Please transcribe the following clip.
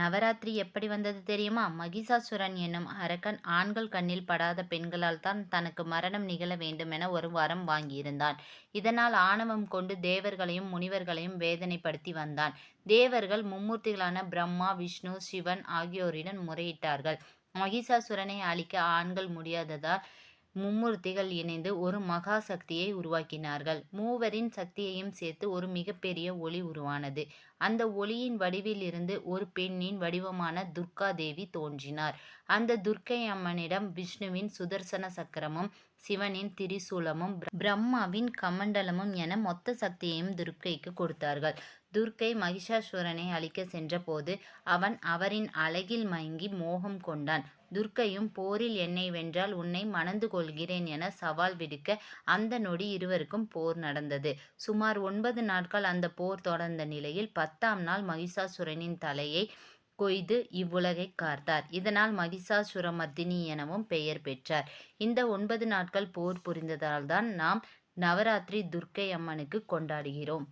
நவராத்திரி எப்படி வந்தது தெரியுமா? மகிஷாசுரன் என்னும் அரக்கன் ஆண்கள் கண்ணில் படாத பெண்களால் தான் தனக்கு மரணம் நிகழ வேண்டுமென ஒரு வரம் வாங்கியிருந்தான். இதனால் ஆணவம் கொண்டு தேவர்களையும் முனிவர்களையும் வேதனைப்படுத்தி வந்தான். தேவர்கள் மும்மூர்த்திகளான பிரம்மா விஷ்ணு சிவன் ஆகியோரிடம் முறையிட்டார்கள். மகிஷாசுரனை அழிக்க ஆண்கள் முடியாததால் மும்மூர்த்திகள் இணைந்து ஒரு மகா சக்தியை உருவாக்கினார்கள். மூவரின் சக்தியையும் சேர்த்து ஒரு மிகப்பெரிய ஒளி உருவானது. அந்த ஒளியின் வடிவில் இருந்து ஒரு பெண்ணின் வடிவமான துர்கா தேவி தோன்றினார். அந்த துர்க்கை அம்மனிடம் விஷ்ணுவின் சுதர்சன சக்கரமும் சிவனின் திரிசூலமும் பிரம்மாவின் கமண்டலமும் என மொத்த சக்தியையும் துர்க்கைக்கு கொடுத்தார்கள். துர்க்கை மகிஷாசுரனை அழிக்க சென்றபோது அவன் அவரின் அழகில் மயங்கி மோகம் கொண்டான். துர்க்கையும் போரில் என்னை வென்றால் உன்னை மணந்து கொள்கிறேன் என சவால் விடுக்க அந்த நொடி இருவருக்கும் போர் நடந்தது. சுமார் ஒன்பது நாட்கள் அந்த போர் தொடர்ந்த நிலையில் பத்தாம் நாள் மகிஷாசுரனின் தலையை கொய்து இவ்வுலகை கார்த்தார் இதனால் மகிஷாசுரமர்தினி எனவும் பெயர் பெற்றார். இந்த ஒன்பது நாட்கள் போர் புரிந்ததால்தான் நாம் நவராத்திரி துர்க்கை அம்மனுக்கு கொண்டாடுகிறோம்.